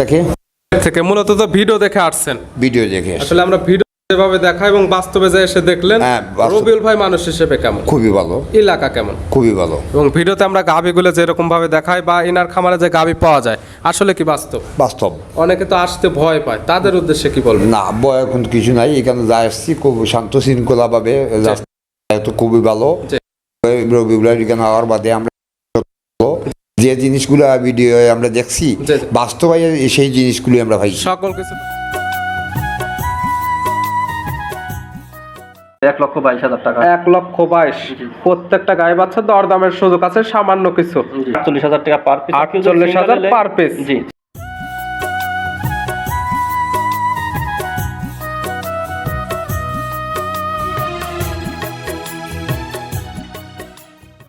দেখে। থেকে মূলত তো ভিডিও দেখে আসছেন। ভিডিও দেখে আসলে আমরা ভিডিও যেভাবে দেখাই এবং বাস্তবে যে এসে দেখলেন হ্যাঁ, রবিউল ভাই মানুষ হিসেবে কেমন? খুবই ভালো। এলাকা কেমন? খুবই ভালো। এবং ভিডিওতে আমরা গাভিগুলো যেরকম ভাবে দেখাই বা ইনার খামারে যে গাভি পাওয়া যায় আসলে কি বাস্তব? বাস্তব। অনেকে তো আসতে ভয় পায়। তাদের উদ্দেশ্যে কি বলবেন? না বয় এখন কিছু নাই। এখানে যা আসছি খুব শান্ত শৃঙ্খলা ভাবে তো খুবই ভালো। রবিবার এখানে হওয়ার বাদে আমরা যে জিনিসগুলো ভিডিও আমরা দেখছি জি। সেই জিনিসগুলি আমরা ভাই। সকল কিছু এক লক্ষ বাইশ হাজার টাকা। এক লক্ষ বাইশ। প্রত্যেকটা গায়ে বাচ্চা দরদামের সুযোগ আছে সামান্য কিছু। আটচল্লিশ হাজার টাকা পার পিস আটচল্লিশ হাজার পার পিস জি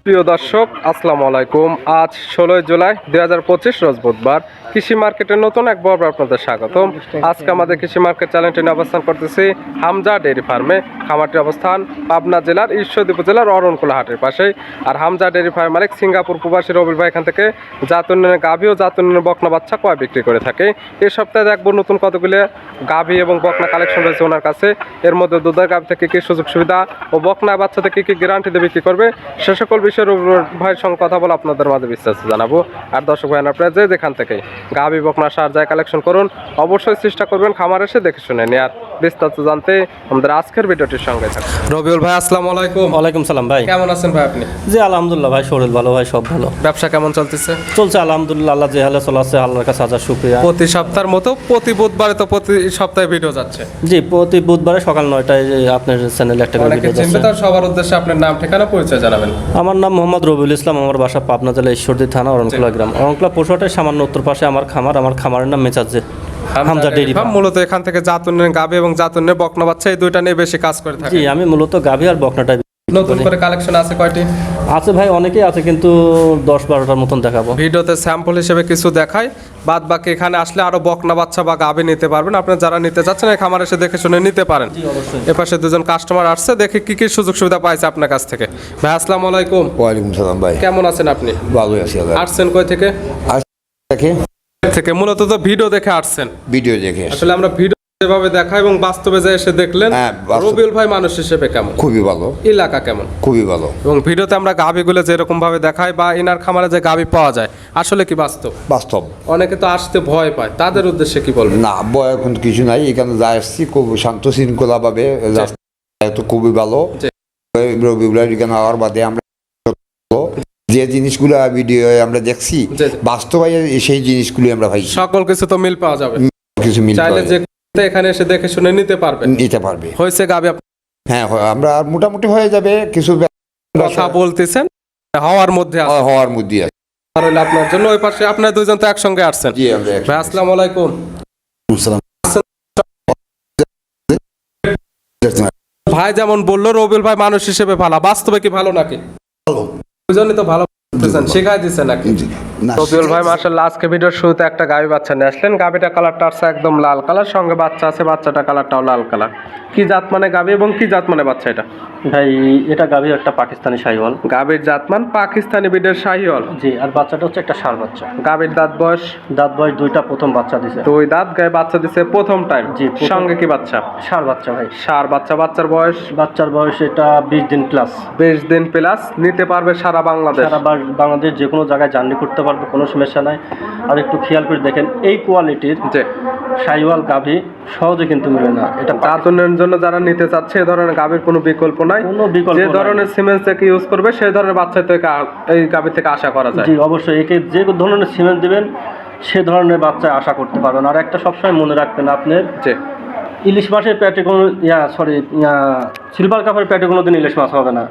প্রিয় দর্শক, আসসালামু আলাইকুম। আজ ষোলোই জুলাই, দুই হাজার পঁচিশ রোজ বুধবার। কৃষি মার্কেটের নতুন এক বর্ব আপনাদের স্বাগতম। আজকে আমাদের কৃষি মার্কেট চ্যানেলটি অবস্থান করতেছি হামজা ডেয়ারি ফার্মে। খামারটির অবস্থান পাবনা জেলার ঈশ্বরদী উপজেলার অরণকুলা হাটের পাশে। আর হামজা ডেয়ারি ফার্ম মালিক সিঙ্গাপুর প্রবাসী রবির ভাই এখান থেকে জাতুনের গাভী ও জাতুনের বকনা বাচ্চা কয় বিক্রি করে থাকে। এ সপ্তাহে দেখব নতুন কতগুলি গাভী এবং বকনা কালেকশন রয়েছে ওনার কাছে। এর মধ্যে দুধের গাভী থেকে কি সুযোগ সুবিধা ও বকনা বাচ্চা থেকে কি গ্যারান্টি দিয়ে বিক্রি করবে? সে সকল বিষয়ে উপর ভাইয়ের সঙ্গে কথা বলে আপনাদের মাঝে বিশ্বাস জানাব। আর দর্শক ভাই আপনারা যে যেখান থেকে গাভি বকনা সার যায় কালেকশন করুন, অবশ্যই চেষ্টা করবেন খামার এসে দেখে শুনে নিয়ে আর বিস্তারিত জানতে আমাদের আজকের ভিডিওটির সঙ্গে থাকুন। রবিউল ভাই আসসালামু আলাইকুম। ওয়ালাইকুম সালাম ভাই। কেমন আছেন ভাই আপনি? জি আলহামদুলিল্লাহ ভাই শরীর ভালো ভাই সব ভালো। ব্যবসা কেমন চলতেছে? চলছে আলহামদুলিল্লাহ আল্লাহ যে হালে চলাচ্ছে আল্লাহর কাছে হাজার শুক্রিয়া। প্রতি সপ্তাহের মতো প্রতি বুধবারে তো প্রতি সপ্তাহে ভিডিও যাচ্ছে। জি প্রতি বুধবারে সকাল নয়টায় আপনার চ্যানেলে একটা করে ভিডিও যাচ্ছে। তার সবার উদ্দেশ্যে আপনার নাম ঠিকানা পরিচয় জানাবেন। আমার নাম মোহাম্মদ রবিউল ইসলাম আমার বাসা পাবনা জেলা ঈশ্বরদী থানা অরণকুলা গ্রাম। অরণকুলা পশুহাটের সামান্য উত্তর পাশে আমার খামার আমার খামারের নাম মেচাজে হামজা ডেইরি ফার্ম। মূলত এখান থেকে জাতুনের গাবে এবং জাতুনের বকনা বাচ্চা এই দুইটা নিয়ে বেশি কাজ করে থাকে জি আমি মূলত গাভী আর বকনাটাই নতুন করে। কালেকশন আছে কয়টি? আছে ভাই অনেকেই আছে কিন্তু দশ বারোটার মতন দেখাবো। ভিডিওতে স্যাম্পল হিসেবে কিছু দেখাই বাদ বাকি এখানে আসলে আরও বকনা বাচ্চা বা গাবে নিতে পারবেন। আপনি যারা নিতে চাচ্ছেন এই খামার এসে দেখে শুনে নিতে পারেন। অবশ্যই। এপাশে দুজন কাস্টমার আসছে দেখে কি কি সুযোগ সুবিধা পাইছে আপনার কাছ থেকে। ভাই আসসালামু আলাইকুম। ওয়ালাইকুম সালাম ভাই। কেমন আছেন আপনি? ভালোই আছি আসছেন কই থেকে? দেখে থেকে মূলত তো ভিডিও দেখে আসছেন। ভিডিও দেখে আসলে আমরা ভিডিও যেভাবে দেখাই এবং বাস্তবে যে এসে দেখলেন হ্যাঁ, রবিউল ভাই মানুষ হিসেবে কেমন? খুবই ভালো। এলাকা কেমন? খুবই ভালো। এবং ভিডিওতে আমরা গাভিগুলো যেরকম ভাবে দেখাই বা ইনার খামারে যে গাভি পাওয়া যায় আসলে কি বাস্তব? বাস্তব। অনেকে তো আসতে ভয় পায়। তাদের উদ্দেশ্যে কি বলবেন? না বয় এখন কিছু নাই। এখানে যা আসছি খুব শান্ত শৃঙ্খলা ভাবে খুবই ভালো। রবিবার এখানে হওয়ার বাদে আমরা যে জিনিসগুলো ভিডিও আমরা দেখছি জি, জি। বাস্তবে সেই জিনিসগুলি আমরা ভাই সকল কিছু তো মিল পাওয়া যাবে। কিছু মিল চাইলে যে এখানে এসে দেখে শুনে নিতে পারবে। নিতে পারবে। হয়েছে গাবে হ্যাঁ আমরা মোটামুটি হয়ে যাবে কিছু কথা বলতেছেন হওয়ার মধ্যে হওয়ার মধ্যে আছে। আপনার জন্য ওই পাশে আপনার দুজন তো একসঙ্গে আসছেন। ভাই আসসালামু আলাইকুম। ভাই যেমন বলল রবিউল ভাই মানুষ হিসেবে ভালো। বাস্তবে কি ভালো নাকি? ভালো। দুজনই তো ভালো শেখাই শিখাই দিচ্ছে নাকি? না ভাই মার্শাল্লাহ আজকে ভিডিওর শুরুতে একটা গাভি বাচ্চা নিয়ে আসলেন। গাভিটা কালারটা আছে একদম লাল কালার সঙ্গে বাচ্চা আছে বাচ্চাটা কালারটাও লাল কালার। কি জাত মানে গাভি এবং কি জাত মানে বাচ্চা এটা? ভাই এটা গাভী একটা পাকিস্তানি শাহিওয়াল। গাভির জাতমান পাকিস্তানি বিডের শাহিওয়াল। জি আর বাচ্চাটা হচ্ছে একটা ষাঁড় বাচ্চা। গাভির দাঁত বয়স? দাঁত বয়স দুইটা প্রথম বাচ্চা দিছে। দুই দাঁত গায়ে বাচ্চা দিছে প্রথম টাইম জি, সঙ্গে কি বাচ্চা? ষাঁড় বাচ্চা ভাই। সার বাচ্চা বাচ্চার বয়স? বাচ্চার বয়স এটা বিশ দিন প্লাস বিশ দিন প্লাস নিতে পারবে সারা বাংলাদেশ। সারা বা- বাংলাদেশ যে কোনো জায়গায় জার্নি করতে পারবে। কোনো সমস্যা নাই। আর একটু খেয়াল করে দেখেন এই কোয়ালিটির যে সাইওয়াল গাভী সহজে কিন্তু মিলে না। এটা পা- জন্য যারা নিতে চাচ্ছে এ ধরনের গাভির কোনো বিকল্প নাই। কোনো বিকল্প যে ধরনের সিমেন্ট থেকে ইউজ করবে সেই ধরনের বাচ্চা থেকে এই গাভি থেকে আশা করা যায়। জি অবশ্যই। একে যে ধরনের সিমেন্ট দিবেন সে ধরনের বাচ্চা আশা করতে পারবেন। আর একটা সবসময় মনে রাখবেন আপনার যে ইলিশ মাছের পেটে কোনো ইয়া সরি সিলভার কাপের পেটে কোনো দিন ইলিশ মাছ হবে না।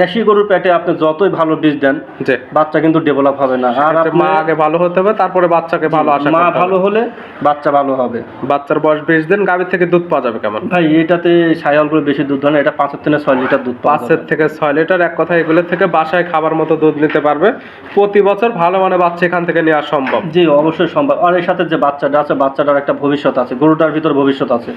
দেশি গরুর পেটে আপনি যতই ভালো বীজ দেন বাচ্চা কিন্তু ডেভেলপ হবে না। আর মা আগে ভালো হতে হবে তারপরে বাচ্চাকে ভালো আশা মা ভালো হলে বাচ্চা ভালো হবে। বাচ্চার বয়স বিশ দিন গাভি থেকে দুধ পাওয়া যাবে কেমন? ভাই এটাতে সায়ালগুলো বেশি দুধ দেয় না এটা পাঁচের থেকে ছয় লিটার দুধ পাঁচের। থেকে ছয় লিটার এক কথা এগুলো থেকে বাসায় খাবার মতো দুধ নিতে পারবে। প্রতি বছর ভালো মানে বাচ্চা এখান থেকে নেওয়া সম্ভব। জি অবশ্যই সম্ভব। আর এর সাথে যে বাচ্চাটা আছে বাচ্চাটার একটা ভবিষ্যৎ আছে গরুটার ভিতর ভবিষ্যৎ আছে।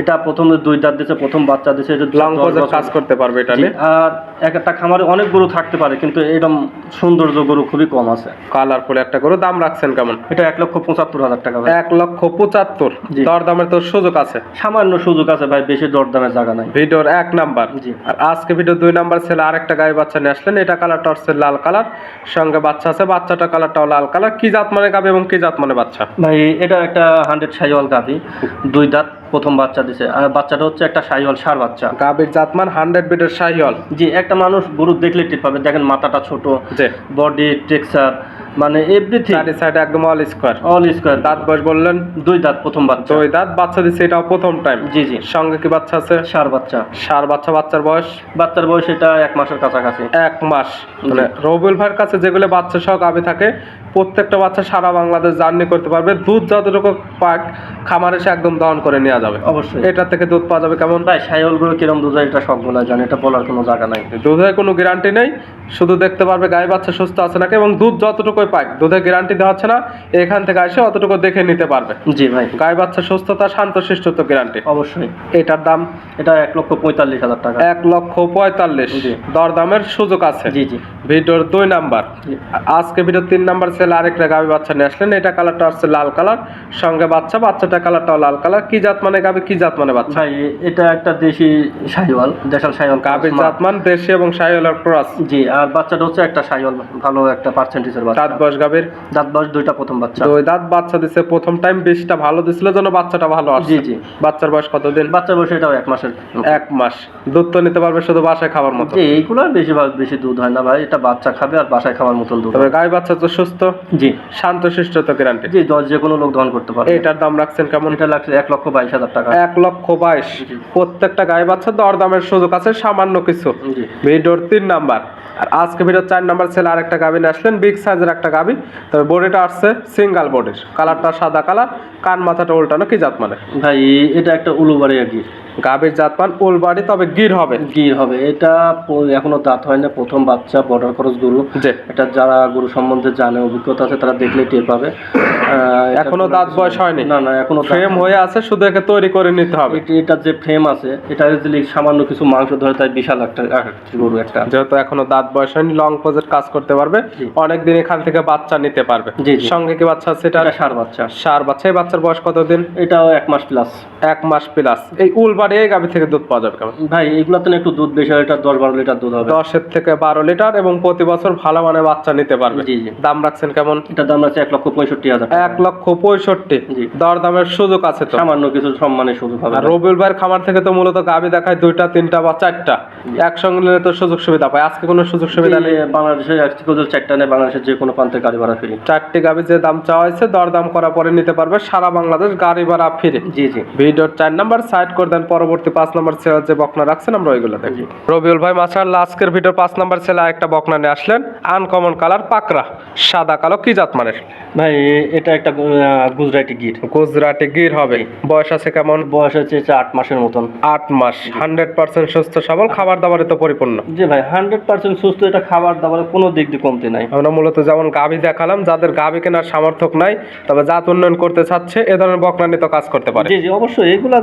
এটা প্রথম দুই দাঁত দিছে প্রথম বাচ্চা দিছে এটা লং কাজ করতে পারবে এটা নিয়ে? আর এক একটা খামারে অনেক গরু থাকতে পারে কিন্তু এরকম সৌন্দর্য গরু খুবই কম আছে। কালারফুল একটা করে দাম রাখছেন কেমন? এটা এক লক্ষ পঁচাত্তর হাজার টাকা এক লক্ষ পঁচাত্তর। দরদামের তো সুযোগ আছে। সামান্য সুযোগ আছে ভাই বেশি দরদামের জায়গা নাই। ভিডিওর এক নাম্বার। আর আজকে ভিডিও দুই নাম্বার ছেলে আরেকটা গায়ে বাচ্চা নিয়ে আসলেন এটা কালারটা হচ্ছে লাল কালার সঙ্গে বাচ্চা আছে বাচ্চাটা কালারটাও লাল কালার কি জাত মানে গাবে এবং কি জাত মানে বাচ্চা? ভাই এটা একটা হান্ড্রেড সাইওয়াল গাভি দুই দাঁত প্রথম বাচ্চা দিছে। আর বাচ্চাটা হচ্ছে একটা সাইওয়াল সার বাচ্চা। গাবির জাতমান হান্ড্রেড বিটের শাহিওয়াল। জি একটা মানুষ গরু দেখলে টের পাবে। দেখেন মাথাটা ছোট যে বডি টেক্সচার মানে এভরিথিং। চারি সাইডে একদম অল স্কোয়ার অল স্কোয়ার দাঁত বয়স বললেন? দুই দাঁত প্রথম বাচ্চা। দুই দাঁত বাচ্চা দিচ্ছে এটাও প্রথম টাইম জি জি। সঙ্গে কি বাচ্চা আছে? সার বাচ্চা। সার বাচ্চা বাচ্চার বয়স? বাচ্চার বয়স এটা এক মাসের কাছাকাছি। এক মাস। মানে রবিউল ভাইয়ের কাছে যেগুলো বাচ্চা সহ গাভি থাকে প্রত্যেকটা বাচ্চা সারা বাংলাদেশ জার্নি করতে পারবে। দুধ যতটুকু পাক খামারে সে একদম দহন করে নেওয়া যাবে। অবশ্যই। এটা থেকে দুধ পাওয়া যাবে কেমন? ভাই সাইওয়াল গরু কিরম দুধ হয় এটা সবগুলো জানে এটা বলার কোনো জায়গা নাই। দুধের কোনো গ্যারান্টি নেই শুধু দেখতে পারবে গায়ে বাচ্চা সুস্থ আছে নাকি এবং দুধ যতটুকুই পাক দুধের গ্যারান্টি দেওয়া হচ্ছে না এখান থেকে এসে অতটুকু দেখে নিতে পারবে। জি ভাই। গায়ে বাচ্চা সুস্থতা শান্ত শিষ্টত গ্যারান্টি অবশ্যই। এটার দাম? এটা এক লক্ষ পঁয়তাল্লিশ হাজার টাকা। এক লক্ষ পঁয়তাল্লিশ। দরদামের সুযোগ আছে। জি জি। ভিডিওর দুই নাম্বার। আজকে ভিডিও তিন নাম্বার ছেলে আরেকটা গাভি বাচ্চা নিয়ে আসলেন। এটা কালারটা হচ্ছে লাল কালার সঙ্গে বাচ্চা বাচ্চাটা কালারটাও লাল কালার। কি জাত মানে গাভি কি জাত মানে বাচ্চা? ভাই এটা একটা দেশি সাইওয়াল দেশাল সাইওয়াল গাভির জাতমান দেশি এবং শাহিওয়ালার ক্রস। জি আর বাচ্চাটা হচ্ছে একটা সাইওয়াল ভালো একটা পার্সেন্টেজের বাচ্চা। দাঁত বয়স গাভির দাঁত বয়স দুইটা প্রথম বাচ্চা। দুই দাঁত বাচ্চা দিছে প্রথম টাইম বেশটা ভালো দিছিল যেন বাচ্চাটা ভালো আসছে। জি। জি বাচ্চার বয়স কতদিন? বাচ্চার বয়স এটাও এক মাসের এক মাস। দুধ তো নিতে পারবে শুধু বাসায় খাবার মতো। জি এইগুলো বেশি বেশি দুধ হয় না ভাই এটা বাচ্চা খাবে আর বাসায় খাওয়ার মতন দুধ তবে গাই বাচ্চা তো সুস্থ। জি। শান্ত শিষ্ট তো গ্যারান্টি জি দশ যে কোনো লোক দহন করতে পারে এটার দাম রাখছেন কেমন? এটা লাগছে এক লক্ষ বাইশ হাজার টাকা। এক লক্ষ বাইশ। প্রত্যেকটা গায়ে বাচ্চা দর দামের সুযোগ আছে সামান্য কিছু। জি। ভিডিওর তিন নাম্বার। আর আজকে ভিডিওর চার নাম্বার ছেলে আরেকটা গাবি নিয়ে আসলেন বিগ সাইজের একটা গাবি। তবে বডিটা আসছে সিঙ্গাল বডির কালারটা সাদা কালার কান মাথাটা উল্টানো কি জাত মানে ভাই এটা একটা উলুবাড়ি আর কি। গাবির জাতমান উলবাড়ি তবে গির হবে। গির হবে। এটা এখনও দাঁত হয় না। প্রথম বাচ্চা বর্ডার খরচ গরু এটা যারা গরু সম্বন্ধে জানে অভিজ্ঞতা আছে তারা দেখলে টের পাবে। এখনও দাঁত বয়স হয়নি? না না এখনও ফ্রেম হয়ে আছে শুধু একে তৈরি করে নিতে হবে। এটা যে ফ্রেম আছে এটা যদি সামান্য কিছু মাংস ধরে তাই বিশাল একটা গরু একটা। যেহেতু এখনও দাঁত বয়স হয়নি লং প্রজেক্ট কাজ করতে পারবে। অনেকদিন এখান থেকে বাচ্চা নিতে পারবে। সঙ্গে কি বাচ্চা আছে? এটা এটা সার বাচ্চা। সার বাচ্চা। এই বাচ্চার বয়স কতদিন? এটাও এক মাস প্লাস এক মাস প্লাস এই উলবাড়ি এই গাভি থেকে দুধ পাওয়া যাবে কেমন? ভাই এগুলোতে না একটু দুধ বেশি এটা দশ বারো লিটার দুধ হবে। দশের থেকে বারো লিটার এবং প্রতি বছর ভালো মানে বাচ্চা নিতে পারবে। দাম রাখছেন কেমন? এটার দাম আছে এক লক্ষ পঁয়ষট্টি হাজার। এক লক্ষ পঁয়ষট্টি। দর দামের সুযোগ আছে তো? সামান্য কিছু সম্মানের সুযোগ হবে। রবিউল ভাইয়ের খামার থেকে তো মূলত গাভি দেখায় দুইটা তিনটা বা চারটা। একসঙ্গে নিলে তো সুযোগ সুবিধা পায়। আজকে কোনো সুযোগ সুবিধা নেই বাংলাদেশে একটি কোথাও চারটা নেই বাংলাদেশের যে কোনো প্রান্তে গাড়ি ভাড়া ফ্রি। চারটি গাভি যে দাম চাওয়া হয়েছে দর দাম করার পরে নিতে পারবে সারা বাংলাদেশ গাড়ি ভাড়া ফিরে। জি জি। ভিডিওর চার নাম্বার সাইড করে দেন পরবর্তী পাঁচ নাম্বার ছেলে যে বকনা রাখছেন আমরা ওইগুলো দেখি। রবিউল ভাই মাসার আজকের ভিডিওর পাঁচ নাম্বার ছেলে একটা বকনা নিয়ে আসলেন আনকমন কালার পাকরা সাদা কালো কি জাত মানের? ভাই এটা একটা গুজরাটি গির। গুজরাটি গির হবে। বয়স আছে কেমন? বয়স হচ্ছে আট মাসের মতন। আট মাস। হান্ড্রেড পার্সেন্ট সুস্থ সবল খাবার দাবারে তো পরিপূর্ণ। জি ভাই হান্ড্রেড পার্সেন্ট সুস্থ এটা খাবার দাবারের কোনো দিক দিয়ে কমতি নাই। আমরা মূলত যেমন গাভি দেখালাম যাদের গাভি কেনার সামর্থ্য নাই তবে জাত উন্নয়ন করতে চাচ্ছে এ ধরনের বকনা নিয়ে তো কাজ করতে পারে। জি জি অবশ্যই। এগুলা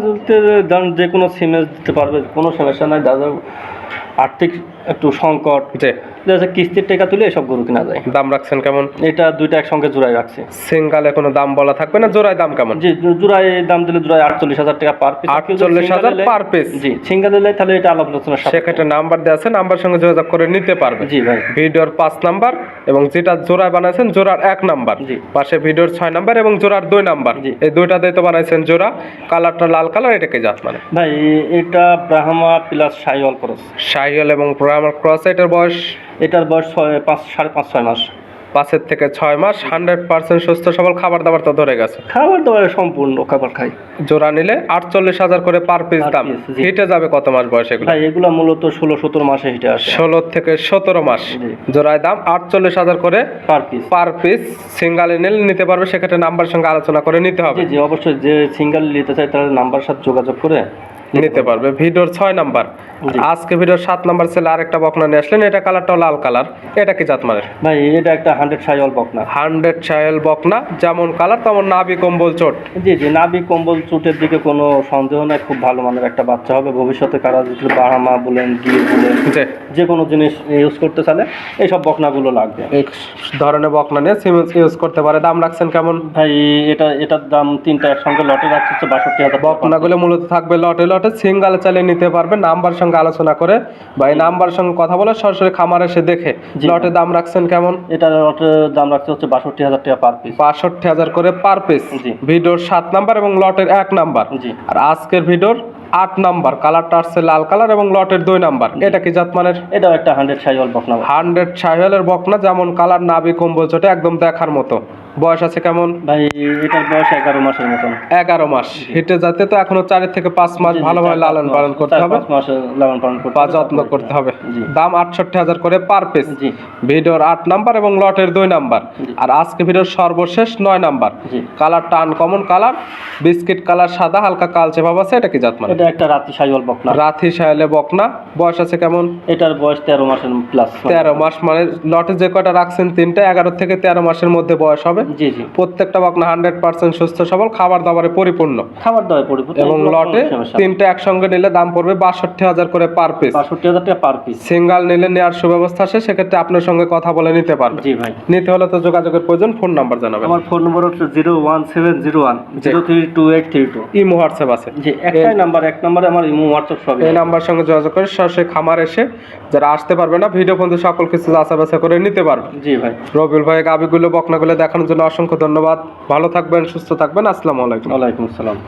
যে কোনো সিমেজ দিতে পারবে কোনো সমস্যা নাই দাদা আর্থিক একটু সংকট যে কিস্তির টাকা তুলে এসব গরু কিনা যায়। দাম রাখছেন কেমন? এটা দুইটা একসঙ্গে জোড়ায় রাখছে। সিঙ্গালে কোনো দাম বলা থাকবে না? জোড়ায় দাম কেমন? জি জোড়ায় দাম দিলে জোড়ায় আটচল্লিশ হাজার টাকা পার পিস 48,000 per piece? জি সিঙ্গা দিলে তাহলে এটা আলাপ আলোচনার সাথে সেক্ষেত্রে নাম্বার দেওয়া আছে নাম্বার সঙ্গে যোগাযোগ করে নিতে পারবে। জি ভাই। ভিডিওর পাঁচ নাম্বার এবং যেটা জোড়ায় বানাইছেন জোড়ার এক নাম্বার। জি। পাশে ভিডিওর ছয় নাম্বার এবং জোড়ার দুই নাম্বার। জি। এই দুইটা দিয়ে তো বানাইছেন জোড়া। কালারটা লাল কালার এটাকে জাত মানে। ভাই এটা ব্রাহ্মা প্লাস সাইওয়াল ক্রস। সাইকেল এবং প্রোগ্রামার ক্রস এটার বয়স? এটার বয়স ছয় পাঁচ সাড়ে পাঁচ ছয় মাস। পাঁচের থেকে ছয় মাস হান্ড্রেড পার্সেন্ট সুস্থ সবল খাবার দাবার তো ধরে গেছে। খাবার দাবার সম্পূর্ণ খাবার খাই। জোড়া নিলে আটচল্লিশ হাজার করে পার পিস দাম। হিটে যাবে কত মাস বয়স এগুলো? এগুলো মূলত ষোলো সতেরো মাসে হিটে আসে। ষোলো থেকে সতেরো মাস। জোড়ায় দাম আটচল্লিশ হাজার করে per piece per piece single নিলে নিতে পারবে সেক্ষেত্রে নাম্বার সঙ্গে আলোচনা করে নিতে হবে। জি অবশ্যই। যে সিঙ্গেল নিতে চাই তার নাম্বার সাথে যোগাযোগ করে নিতে পারবে। ভিডিওর ছয় নাম্বার। আজকে ভিডিওর সাত নাম্বার ছেলে আরেকটা বকনা নিয়ে আসলেন। এটা কালারটা লাল কালার। এটা কি জাত মানে ভাই এটা একটা হান্ড্রেড সাইল বকনা। হান্ড্রেড সাইল বকনা। যেমন কালার তেমন নাবি কম্বল চোট। জি জি নাবি কম্বল চোটের দিকে কোনো সন্দেহ নাই। খুব ভালো মানের একটা বাচ্চা হবে। ভবিষ্যতে কারা যদি বাহামা বলেন গিয়ে বলেন। যে কোনো জিনিস ইউজ করতে চাইলে এইসব বকনাগুলো লাগবে। এই ধরনের বকনা নিয়ে সিমেন্স ইউজ করতে পারে। দাম রাখছেন কেমন? ভাই এটা এটার দাম তিনটা একসঙ্গে লটে রাখছে হচ্ছে বাষট্টি হাজার বকনাগুলো মূলত থাকবে লটে লটে। সিঙ্গাল চালিয়ে নিতে পারবে নাম্বার সঙ্গে আলোচনা করে। বা এই নাম্বার সঙ্গে কথা বলে সরাসরি খামার এসে দেখে। লটে দাম রাখছেন কেমন? এটা লটের দাম রাখছে হচ্ছে বাষট্টি হাজার টাকা পার পিস বাষট্টি হাজার করে পার পিস জি। ভিডিওর সাত নাম্বার এবং লটের এক নাম্বার। জি। আর আজকের ভিডিওর আট নাম্বার কালারটা আসছে লাল কালার এবং লটের দুই নাম্বার। এটা কি জাতমানের? এটাও একটা হান্ড্রেড সাইওয়াল বকনা। হান্ড্রেড সাইওয়ালের বকনা যেমন কালার নাবি কম্বল চটে একদম দেখার মতো। বয়স আছে কেমন? ভাই এটার বয়স এগারো মাসের মতন। এগারো মাস। হিটে যাতে তো এখনও চার থেকে পাঁচ মাস ভালোভাবে লালন পালন করতে হবে। লালন পালন করতে বা যত্ন করতে হবে। দাম আটষট্টি হাজার করে পার পিস জি। ভিডিওর আট নাম্বার এবং লটের দুই নাম্বার। আর আজকে ভিডিওর সর্বশেষ নয় নাম্বার। জি। কালারটা আনকমন কালার বিস্কিট কালার সাদা হালকা কালচে ভাব আছে এটা কি জাত মানে? এটা একটা রাতি সাইওয়াল বকনা। রাথি সাহেলে বকনা। বয়স আছে কেমন? এটার বয়স তেরো মাসের প্লাস তেরো মাস মানে লটে যে কয়টা রাখছেন তিনটা এগারো থেকে তেরো মাসের মধ্যে বয়স হবে। জি জি। প্রত্যেকটা বকনা হান্ড্রেড পার্সেন্ট সুস্থ সবল খাবার দাবারে পরিপূর্ণ। খাবার দাবার পরিপূর্ণ এবং লটে তিনটা একসঙ্গে নিলে দাম পড়বে বাষট্টি হাজার করে পার পিস বাষট্টি হাজার টাকা পার পিস সিঙ্গাল নিলে নেওয়ার সুব্যবস্থা আছে সেক্ষেত্রে আপনার সঙ্গে কথা বলে নিতে পারবে। জি ভাই। নিতে হলে তো যোগাযোগের প্রয়োজন ফোন নাম্বার জানাবেন। আমার ফোন নম্বর হচ্ছে zero one seven zero one zero three two eight three two. Imo WhatsApp আছে। জি একটাই নাম্বার এক নাম্বারে আমার ইমো হোয়াটসঅ্যাপ সবই এই নাম্বার সঙ্গে যোগাযোগ করে সরাসরি খামার এসে যারা আসতে পারবে না ভিডিও বন্ধু সকল কিছু যাচা বাছা করে নিতে পারবে। জি ভাই। রবিউল ভাই গাবিগুলো বকনাগুলো দেখানোর জন্য অসংখ্য ধন্যবাদ। ভালো থাকবেন সুস্থ থাকবেন। আসসালামু আলাইকুম। ওয়ালাইকুম আসসালাম।